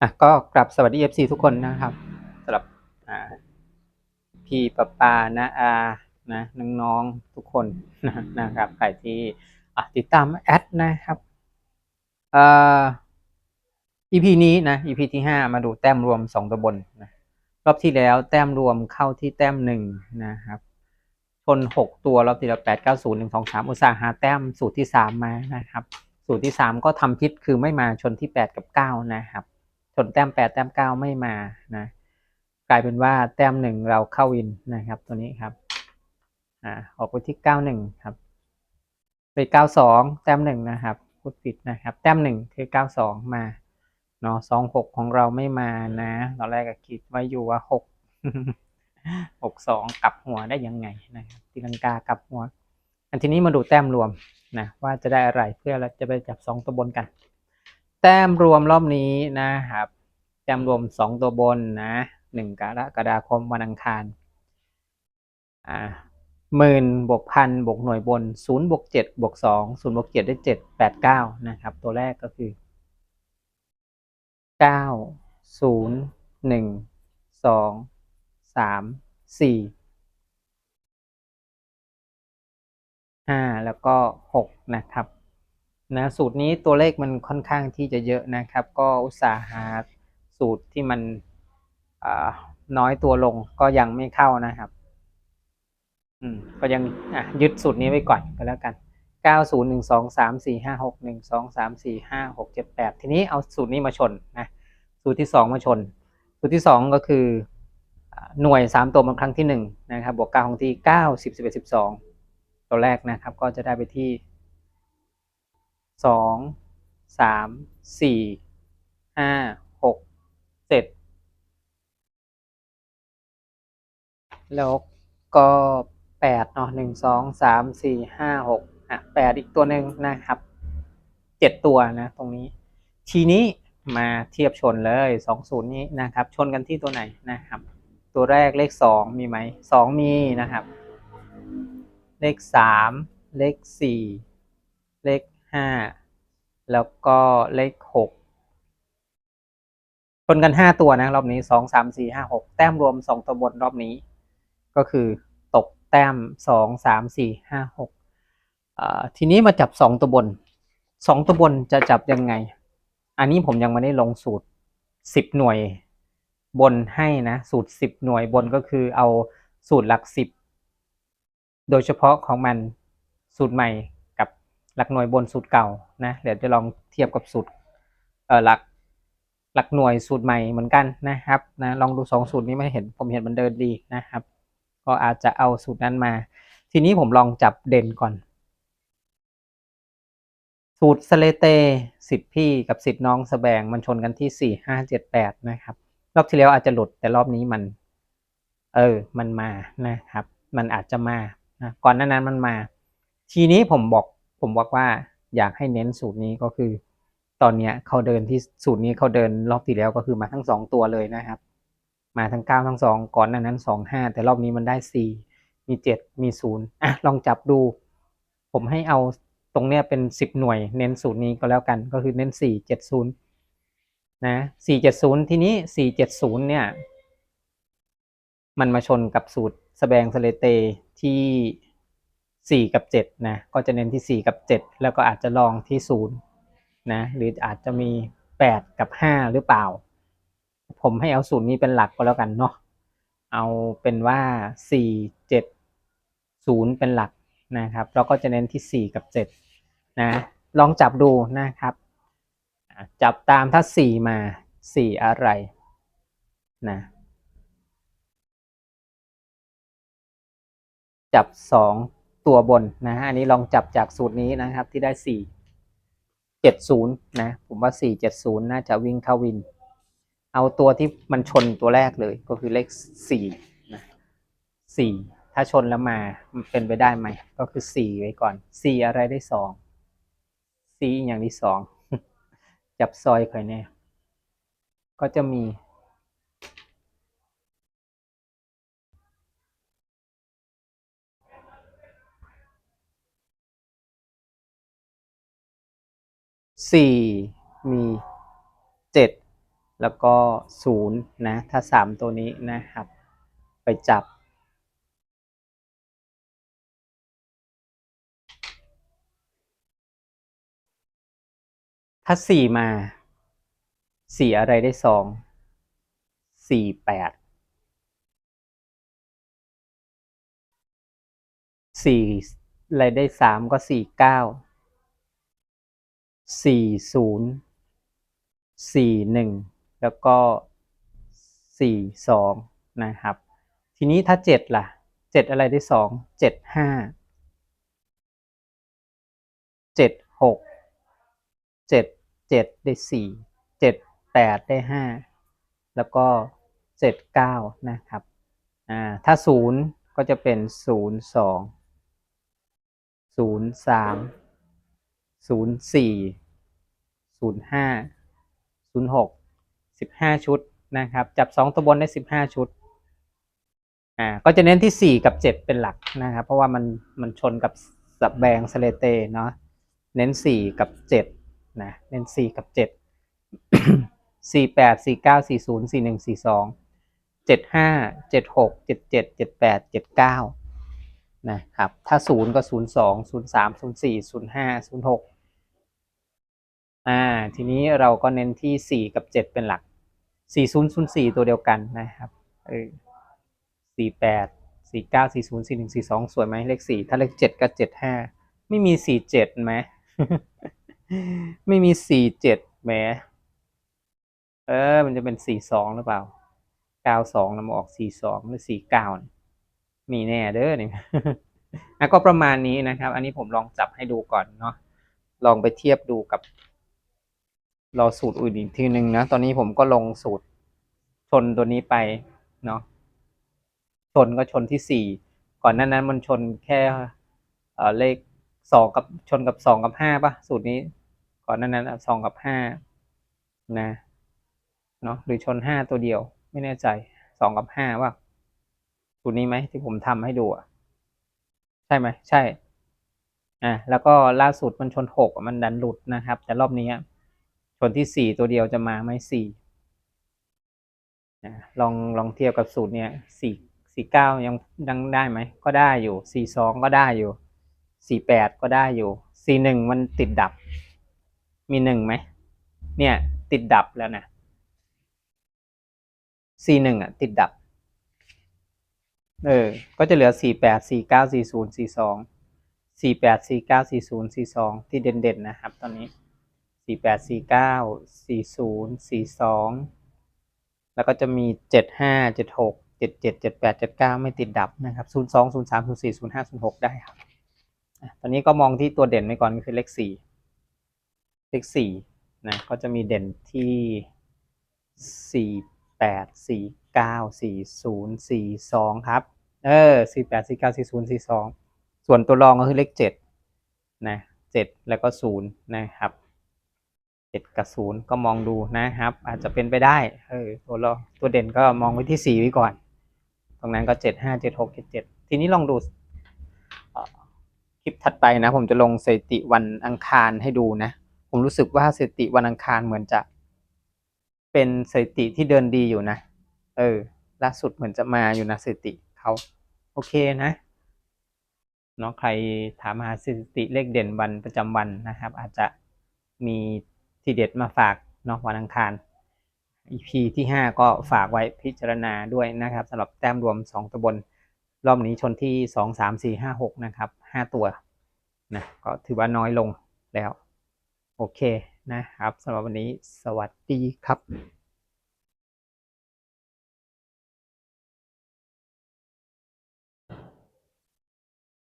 อะก็กลับสวัสดีเอฟซีทุกคนนะครับสำหรับอ่าพี่ปะปานะอานะน้องๆทุกคนนะนะครับใครที่อะติดตามแอดนะครับเอ่อ EP นี้นะ EP ที่ห้ามาดูแต้มรวมสองตัวบนนะรอบที่แล้วแต้มรวมเข้าที่แต้มหนึ่งนะครับชนหกตัวรอบที่แล้วแปดเก้าศูนย์หนึ่งสองสามอุตสาห์หาแต้มสูตรที่สามมานะครับ สูตรที่สามก็ทำพิษคือไม่มาชนที่แปดกับเก้านะครับ ชนแต้มแปดแต้มเก้าไม่มานะกลายเป็นว่าแต้มหนึ่งเราเข้าวินนะครับตัวนี้ครับอ่าออกไปที่เก้าหนึ่งครับไปเก้าสองแต้มหนึ่งนะครับพูดผิดนะครับ แต้มหนึ่งคือเก้าสองมาเนาะสองหกของเราไม่มานะตอนแรกก็คิดไว้อยู่ว่าหกหกสองกลับหัวได้ยังไงนะครับตีลังกากลับหัว อันทีนี้มาดูแต้มรวมนะว่าจะได้อะไรเพื่อเราจะไปจับสองตัวบนกัน แต้มรวมรอบนี้นะครับแต้มรวมสองตัวบนนะหนึ่งกรกฎาคมวันอังคารอ่าหมื่นบวกพันบวกหน่วยบนศูนย์บวกเจ็ดบวกสองศูนย์บวกเจ็ดได้เจ็ดแปดเก้านะครับ ตัวแรกก็คือเก้าศูนย์หนึ่งสองสามสี่ห้าแล้วก็หกนะครับ นะสูตรนี้ตัวเลขมันค่อนข้างที่จะเยอะนะครับ ก็อุตสาหาสูตรที่มันอ่าน้อยตัวลงก็ยังไม่เข้านะครับ อืม ก็ยังยึดสูตรนี้ไว้ก่อนก็แล้วกัน 9 0 1 2 3 4 5 6 1 2 3 4 5 6 7 8 ทีนี้เอาสูตรนี้มาชนนะสูตรที่ 2 มาชน สูตรที่ 2 ก็คือหน่วย 3 ตัวมันครั้งที่ 1 นะครับ บวก9ของที่ 9 10 11 12 ตัวแรกนะครับ ก็จะได้ไปที่ 2 3 4 5 6 7แล้วก็แปดเนาะหนึ่งสองสามสี่ห้าหกอะแปดอีกตัวหนึ่งนะครับเจ็ดตัวนะตรงนี้ ทีนี้มาเทียบชนเลยสองศูนย์นี้นะครับ ชนกันที่ตัวไหนนะครับ ตัวแรกเลขสองมีไหมสองมีนะครับ เลขสามเลขสี่เลข ห้าแล้วก็เลขหกชนกันห้าตัวนะรอบนี้สองสามสี่ห้าหกแต้มรวมสองตัวบนรอบนี้ ก็คือตกแต้มสองสามสี่ห้าหกทีนี้มาจับสองตัวบนสองตัวบนจะจับยังไง อันนี้ผมยังไม่ได้ลงสูตรสิบหน่วยบนให้นะสูตรสิบหน่วยบนก็คือเอาสูตรหลักสิบโดยเฉพาะของมันสูตรใหม่ หลักหน่วยบนสูตรเก่านะเดี๋ยวจะลองเทียบกับสูตรเอ่อหลักหลักหน่วยสูตรใหม่เหมือนกันนะครับนะลองดูสองสูตรนี้ไม่เห็นผมเห็นมันเดินดีนะครับ ก็อาจจะเอาสูตรนั้นมา ทีนี้ผมลองจับเด่นก่อน สูตรสเลเตสิทธิ์พี่กับสิทธิ์น้องสแสบงมันชนกันที่สี่ห้าเจ็ดแปดนะครับ รอบที่แล้วอาจจะหลุดแต่รอบนี้มัน เออมันมานะครับ มันอาจจะมานะก่อนหน้านั้นมันมา ทีนี้ผมบอก ผมบอกว่าอยากให้เน้นสูตรนี้ก็คือ ตอนเนี้ยเขาเดินที่สูตรนี้เขาเดินรอบที่แล้วก็คือมาทั้งสองตัวเลยนะครับ มาทั้งเก้าทั้งสองก่อนน้านั้นสองห้าแต่รอบนี้มันได้สี่มีเจ็ดมีศูนย์อะลองจับดู ผมให้เอาตรงเนี้ยเป็นสิบหน่วย เน้นสูตรนี้ก็แล้วกันก็คือเน้นสี่เจ็ดศูนย์นะสี่เจ็ดศูนย์ทีนี้สี่เจ็ดศูนย์เนี่ย มันมาชนกับสูตรสแบงสเลเตที่ สี่กับเจ็ดนะก็จะเน้นที่สี่กับเจ็ดแล้วก็อาจจะลองที่ศูนย์นะหรืออาจจะมีแปดกับห้าหรือเปล่า ผมให้เอาสูตรนี้เป็นหลักก็แล้วกันเนาะเอาเป็นว่าสี่เจ็ดศูนย์เป็นหลักนะครับเราก็จะเน้นที่สี่กับเจ็ดนะลองจับดูนะครับ จับตามถ้าสี่มาสี่อะไรนะจับสอง ตัวบนนะฮะอันนี้ลองจับจากสูตรนี้นะครับที่ได้สี่เจ็ดศูนย์นะ ผมว่าสี่เจ็ดศูนย์น่าจะวิ่งเข้าวิน เอาตัวที่มันชนตัวแรกเลยก็คือเลขสี่นะสี่ถ้าชนแล้วมามันเป็นไปได้ไหม ก็คือสี่ไว้ก่อนสี่อะไรได้สองสี่อย่างที่สองจับซอยค่อยแน่ก็จะมี สี่มีเจ็ดแล้วก็ศูนย์นะ ถ้าสามตัวนี้นะครับ ไปจับ ถ้าสี่มาสี่อะไรได้สองสี่แปดสี่อะไรได้สามก็สี่เก้า สี่ศูนย์สี่หนึ่งแล้วก็สี่สองนะครับ ทีนี้ถ้าเจ็ดล่ะเจ็ดอะไรได้สองเจ็ดห้าเจ็ดหกเจ็ดเจ็ดได้สี่เจ็ดแปดได้ห้าแล้วก็เจ็ดเก้านะครับอ่าถ้าศูนย์ก็จะเป็นศูนย์สองศูนย์สาม ศูนย์สี่ศูนย์ห้าศูนย์หกสิบห้าชุดนะครับ จับสองตัวบนได้สิบห้าชุดอ่าก็จะเน้นที่สี่กับเจ็ดเป็นหลักนะครับ เพราะว่ามันมันชนกับสับแบงสเลเตเนาะเน้นสี่กับเจ็ดนะเน้นสี่กับเจ็ดสี่แปดสี่เก้าสี่ศูนย์สี่หนึ่งสี่สองเจ็ดห้าเจ็ดหกเจ็ดเจ็ดเจ็ดแปดเจ็ดเก้านะครับ ถ้าศูนย์ก็ศูนย์สองศูนย์สามศูนย์สี่ศูนย์ห้าศูนย์หก อ่าทีนี้เราก็เน้นที่สี่กับเจ็ดเป็นหลักสี่ศูนย์ศูนย์สี่ตัวเดียวกันนะครับเออสี่แปดสี่เก้าสี่ศูนย์สี่หนึ่งสี่สองสวยไหมเลขสี่ถ้าเลขเจ็ดก็เจ็ดห้าไม่มีสี่เจ็ดไหมไม่มีสี่เจ็ดแหมเออ มันจะเป็นสี่สองหรือเปล่าเก้าสองนำออกสี่สองหรือสี่เก้ามีแน่เด้อเนี่ยก็ประมาณนี้นะครับ อันนี้ผมลองจับให้ดูก่อนเนาะลองไปเทียบดูกับ รอสูตรอื่นอีกทีหนึ่งนะ ตอนนี้ผมก็ลงสูตรชนตัวนี้ไปเนาะชนก็ชนที่สี่ก่อนหน้านั้นมันชนแค่เเลขสองกับชนกับสองกับห้าป่ะสูตรนี้ ก่อนหน้านั้นสองกับห้านะเนาะหรือชนห้าตัวเดียว ไม่แน่ใจสองกับห้าว่าสูตรนี้ไหมที่ผมทำให้ดูอะใช่ไหมใช่อะแล้วก็ล่าสุดมันชนหกมันดันหลุดนะครับ แต่รอบนี้ ชนที่สี่ตัวเดียวจะมาไหมสี่อะลองลองเทียบกับสูตรเนี้ยสี่สี่เก้ายังดังได้ไหมก็ได้อยู่สี่สองก็ได้อยู่สี่แปดก็ได้อยู่สี่หนึ่งมันติดดับ มีหนึ่งไหมเนี่ย ติดดับแล้วนะ C หนึ่งอะ ติดดับ เออ ก็จะเหลือสี่แปดสี่เก้าสี่ศูนย์สี่สองสี่แปดสี่เก้าสี่ศูนย์สี่สองที่เด่นๆนะครับตอนนี้ สี่แปดสี่เก้าสี่ศูนย์สี่สองแล้วก็จะมีเจ็ดห้าเจ็ดหกเจ็ดเจ็ดเจ็ดแปดเจ็ดเก้าไม่ติดดับนะครับศูนย์สองศูนย์สามศูนย์สี่ศูนย์ห้าศูนย์หกได้ครับตอนนี้ก็มองที่ตัวเด่นไปก่อนก็คือเลขสี่เลขสี่นะก็จะมีเด่นที่สี่แปดสี่เก้าสี่ศูนย์สี่สองครับเออสี่แปดสี่เก้าสี่ศูนย์สี่สองส่วนตัวรองก็คือเลขเจ็ดนะเจ็ดแล้วก็ศูนย์นะครับ เจ็ดกับศูนย์ก็มองดูนะครับ อาจจะเป็นไปได้เออตัวเรองตัวเด่นก็มองไว้ที่สี่ไว้ก่อน ตรงนั้นก็เจ็ดห้าเจ็ดหกเจ็ดเจ็ดทีนี้ลองดูคลิปถัดไปนะ ผมจะลงสถิติวันอังคารให้ดูนะ ผมรู้สึกว่าสถิติวันอังคารเหมือนจะ เป็นสถิติที่เดินดีอยู่นะ เออล่าสุดเหมือนจะมาอยู่นะสถิติเขาโอเคนะเนาะใครถามหาสถิติเลขเด่นวันประจำวันนะครับ อาจจะมี ทีเด็ดมาฝากเนาะวันอังคาร EP ที่ห้าก็ฝากไว้พิจารณาด้วยนะครับสำหรับแต้มรวมสองตัวบนรอบนี้ชนที่สองสามสี่ห้าหกนะครับห้าตัวนะก็ถือว่าน้อยลงแล้ว โอเคนะครับสำหรับวันนี้สวัสดีครับ